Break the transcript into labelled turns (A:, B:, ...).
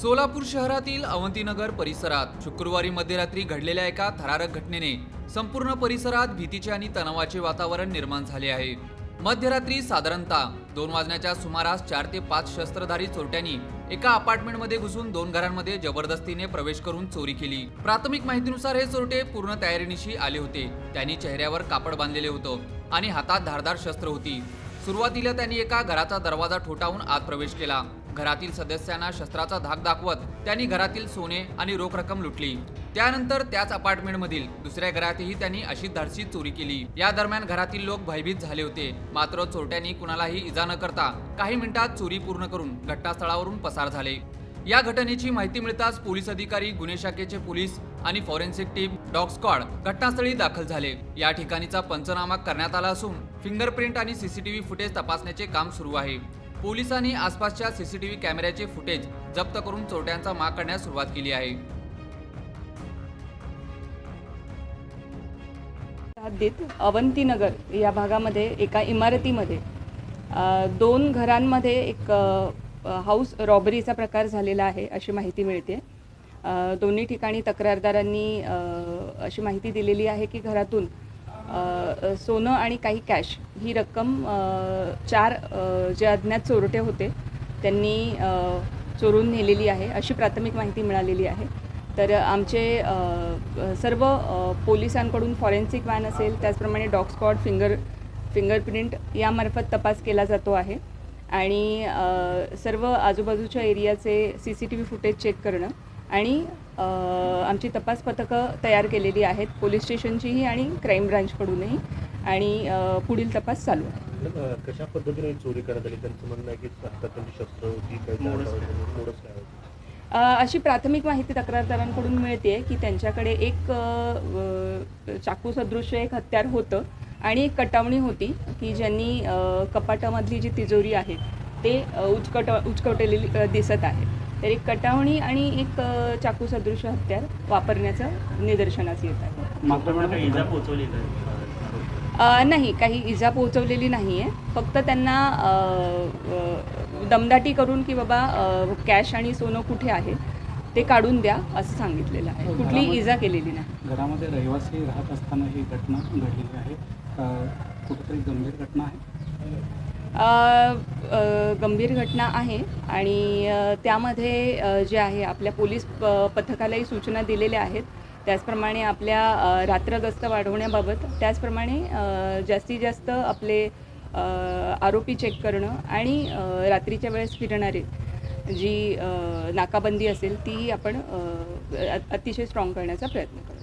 A: सोलापूर शहरातील अवंतीनगर परिसरात शुक्रवारी मध्यरात्री घडलेल्या एका थरारक घटनेने संपूर्ण परिसरात भीतीचे आणि तणावाचे वातावरण निर्माण झाले आहे. मध्यरात्री साधारणतः दोन वाजण्याच्या सुमारास चार ते पाच शस्त्रधारी चोरट्यांनी एका अपार्टमेंटमध्ये घुसून दोन घरांमध्ये जबरदस्तीने प्रवेश करून चोरी केली. प्राथमिक माहितीनुसार हे चोरटे पूर्ण तयारीनिशी आले होते. त्यांनी चेहऱ्यावर कापड बांधलेले होतं आणि हातात धारदार शस्त्र होती. सुरुवातीला त्यांनी एका घराचा दरवाजा ठोठावून आत प्रवेश केला. घरातील सदस्यांना शस्त्राचा धाक दाखवत त्यांनी घरातील सोने आणि रोख रक्कम लुटली. त्यानंतर त्याच अपार्टमेंटमधील दुसऱ्या घरातही त्यांनी अशी धाडसी चोरी केली. या दरम्यान घरातील लोक भयभीत झाले होते. मात्र चोरट्यांनी कुणालाही इजा न करता काही मिनिटात चोरी पूर्ण करून घटनास्थळावरून पसार झाले. या घटनेची माहिती मिळताच पोलीस अधिकारी गुन्हे शाखेचे पोलीस आणि फॉरेन्सिक टीम डॉग स्क्वॉड घटनास्थळी दाखल झाले. या ठिकाणीचा पंचनामा करण्यात आला असून फिंगरप्रिंट आणि सीसीटीव्ही फुटेज तपासण्याचे काम सुरू आहे. पोलिसांनी आसपासच्या सीसीटीव्ही कॅमेऱ्याचे फुटेज जप्त करून चोरट्यांचा माग करण्यास सुरुवात केली आहे.
B: हद्दीत अवंतीनगर या भागामध्ये एका इमारतीमध्ये दोन घरांमध्ये एक हाऊस रॉबरीचा प्रकार झालेला आहे अशी माहिती मिळते. दोन्ही ठिकाणी तक्रारदारांनी अशी माहिती दिलेली आहे की घरातून सोनं आणि काही कॅश ही रक्कम चार जे अज्ञात चोरटे होते त्यांनी चोरून नेलेली आहे. अशी प्राथमिक माहिती मिळालेली आहे. तर आमचे सर्व पोलिसांकडून फॉरेन्सिक वॅन असेल त्याचप्रमाणे डॉग स्पॉट फिंगर फिंगरप्रिंट यामार्फत तपास केला जातो आहे. आणि सर्व आजूबाजूच्या एरियाचे C C T V footage check करणं आणि आमची तपास पथकं तयार केलेली आहेत पोलीस स्टेशनचीही आणि क्राईम ब्रांचकडूनही आणि पुढील तपास चालू आहे.
C: कशा पद्धतीने चोरी करण्यात आली? त्यांचं म्हणणं आहे की शस्त्र होती काही
B: अशी प्राथमिक माहिती तक्रारदारांकडून मिळते की त्यांच्याकडे एक चाकू सदृश्य एक हत्यार होतं आणि एक कटावणी होती की ज्यांनी कपाटामधली जी तिजोरी आहे ते उचकट उचकवलेली अ, दिसत आहे. तर एक कटावणी आणि एक चाकू सदृश्य हत्यार वापरण्याचं निदर्शनास येत आहे. नाही काही इजा पोहोचवलेली नाही आहे फक्त त्यांना दमदाटी करून की बाबा कॅश आणि सोनं कुठे आहे ते काढून द्या असं सांगितलेलं आहे. कुठली इजा केलेली नाही.
D: घरामध्ये रहिवासी राहत असताना ही घटना घडलेली आहे. कुठेतरी गंभीर घटना आहे.
B: गंभीर घटना आहे आणि त्यामध्ये जे आहे आपल्या पोलीस प पथकालाही सूचना दिलेल्या आहेत. त्याचप्रमाणे आपल्या रात्र गस्त वाढवण्याबाबत त्याचप्रमाणे जास्तीत जास्त आपले आरोपी चेक करणं आणि रात्रीच्या वेळेस फिरणारे जी नाकाबंदी असेल ती आपण अतिशय स्ट्रॉंग करण्याचा प्रयत्न करू